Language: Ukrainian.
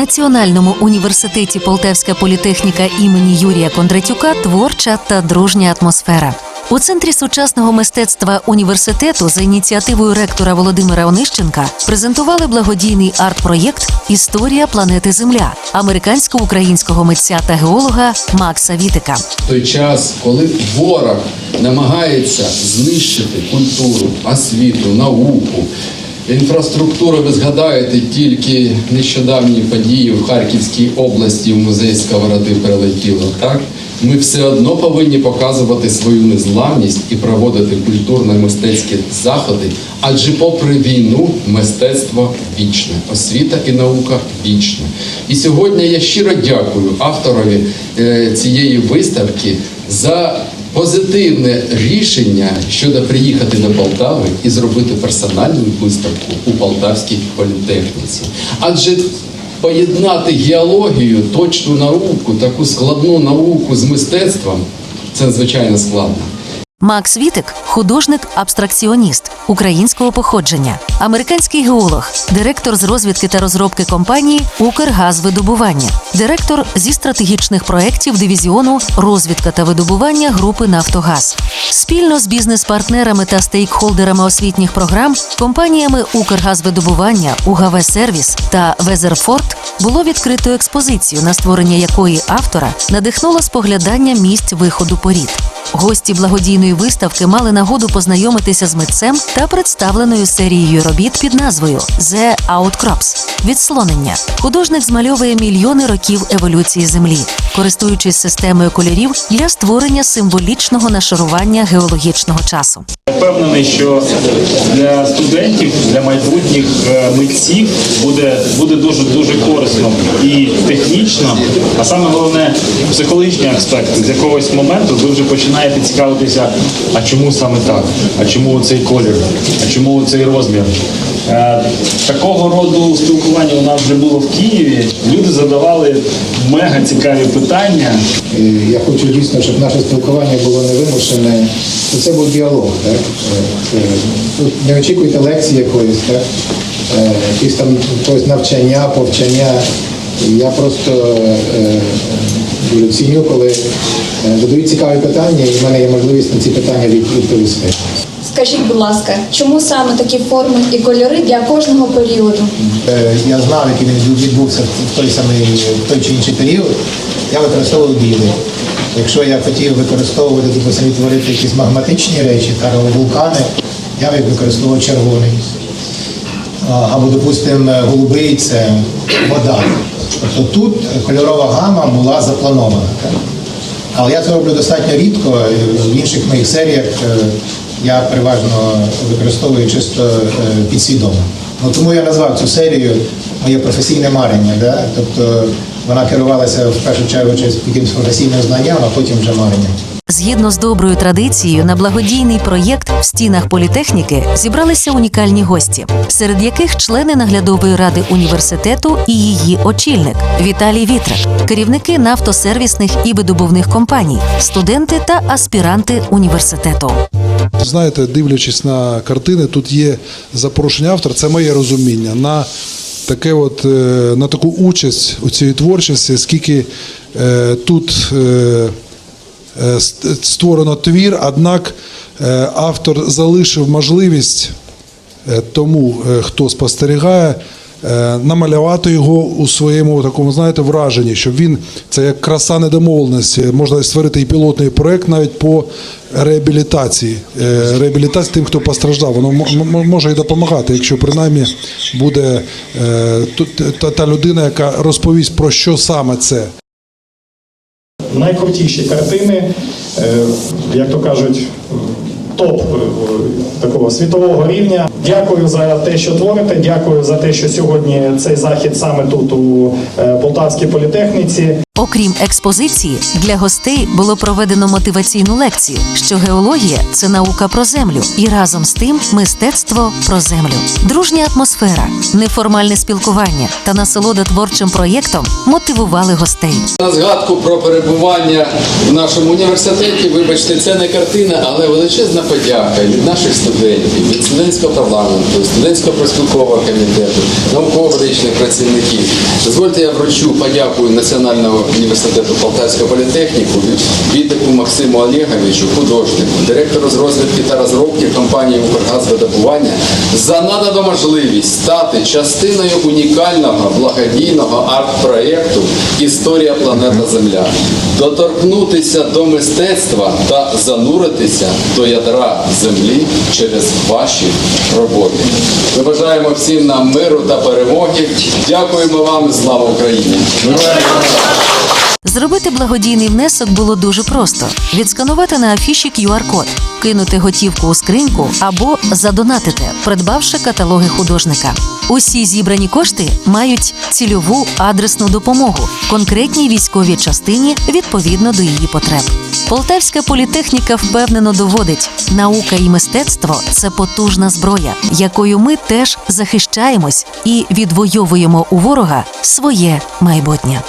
Національному університеті Полтавська політехніка імені Юрія Кондратюка творча та дружня атмосфера. У центрі сучасного мистецтва університету за ініціативою ректора Володимира Онищенка презентували благодійний арт-проєкт Історія планети Земля американсько-українського митця та геолога Макса Вітика. Той час, коли ворог намагається знищити культуру, освіту, науку, інфраструктуру, ви згадаєте тільки нещодавні події в Харківській області в музей Сковороди прилетіло, так? Ми все одно повинні показувати свою незламність і проводити культурно-мистецькі заходи, адже попри війну мистецтво вічне, освіта і наука вічне. І сьогодні я щиро дякую авторові е, цієї виставки за позитивне рішення щодо приїхати до Полтави і зробити персональну виставку у Полтавській політехніці. Адже поєднати геологію, точну науку, таку складну науку з мистецтвом це надзвичайно складно. Макс Вітик художник-абстракціоніст українського походження, американський геолог, директор з розвідки та розробки компанії Укргазвидобування, директор зі стратегічних проєктів дивізіону розвідка та видобування групи Нафтогаз. Спільно з бізнес-партнерами та стейкхолдерами освітніх програм, компаніями Укргазвидобування, УГВ Сервіс та Везерфорд було відкрито експозицію, на створення якої автора надихнуло споглядання місць виходу порід. Гості благодійної виставки мали нагоду познайомитися з митцем та представленою серією робіт під назвою «The Outcrops» – відслонення. Художник змальовує мільйони років еволюції землі, користуючись системою кольорів для створення символічного нашарування геологічного часу. Впевнений, що для студентів, для майбутніх е, митців буде, буде дуже дуже корисно і технічно, а саме головне психологічний аспект. З якогось моменту ви вже починаєте цікавитися, а чому саме так, а чому цей колір, а чому цей розмір. Е, Такого роду спілкування у нас вже було в Києві. Люди задавали мега цікаві питання. Я хочу дійсно, щоб наше спілкування було невимушене. Що Це був діалог. Так? Е, е, Тут не очікуйте лекції якоїсь, так? Якісь там навчання, повчання. Я просто дуже ціню, коли е, задають цікаві питання, і в мене є можливість на ці питання відповісти. Скажіть, будь ласка, чому саме такі форми і кольори для кожного періоду? Е, я знав, який він відбувся в той самий в той чи інший період, я використовував білий. Якщо я хотів використовувати, допустимо, творити якісь магматичні речі, та вулкани, я використовував червоний. Або, допустимо, голубий це вода. Тобто тут кольорова гама була запланована. Але я це роблю достатньо рідко. В інших моїх серіях е, я переважно використовую чисто е, підсвідомо. Ну, тому я назвав цю серію моє професійне марення. Да? Тобто вона керувалася в першу чергу через якимось професійним знанням, а потім вже маренням. Згідно з доброю традицією, на благодійний проєкт в стінах політехніки зібралися унікальні гості, серед яких члени наглядової ради університету і її очільник Віталій Вітрак, керівники нафтосервісних і видобувних компаній, студенти та аспіранти університету. Знаєте, дивлячись на картини, тут є запрошення автора, це моє розуміння, на таке от, е, на таку участь у цій творчості, скільки е, тут е, створено твір, однак е, автор залишив можливість е, тому, е, хто спостерігає, е, намалювати його у своєму такому, знаєте, враженні, щоб він це як краса недомовленості. Можна створити і пілотний проект навіть по реабілітації. Е, Реабілітації тим, хто постраждав. Воно може і допомагати, якщо принаймні буде е, та людина, яка розповість про що саме це. Найкрутіші картини, е, як то кажуть, топ е, такого світового рівня. Дякую за те, що творите. Дякую за те, що сьогодні цей захід саме тут у е, Полтавській політехніці. Окрім експозиції, для гостей було проведено мотиваційну лекцію, що геологія це наука про землю, і разом з тим мистецтво про землю. Дружня атмосфера, неформальне спілкування та насолода творчим проєктом мотивували гостей. На згадку про перебування в нашому університеті, вибачте, це не картина, але величезна подяка від наших студентів, від студентського парламенту, студентського проспілкового комітету, науково-медичних працівників. Дозвольте, я вручу подякую Національного університету Полтавського політехніку, Вітику Максиму Олеговичу, художнику, директору з розвідки та розробки компанії «Укргазвидобування» за надану можливість стати частиною унікального благодійного арт-проєкту Історія планета Земля, доторкнутися до мистецтва та зануритися до ядра землі через ваші роботи. Ми бажаємо всім нам миру та перемоги. Дякуємо вам. Слава Україні! Зробити благодійний внесок було дуже просто: відсканувати на афіші QR-код, кинути готівку у скриньку або задонатити, придбавши каталоги художника. Усі зібрані кошти мають цільову адресну допомогу конкретній військовій частині відповідно до її потреб. Полтавська політехніка впевнено доводить, наука і мистецтво це потужна зброя, якою ми теж захищаємось і відвоюємо у ворога своє майбутнє.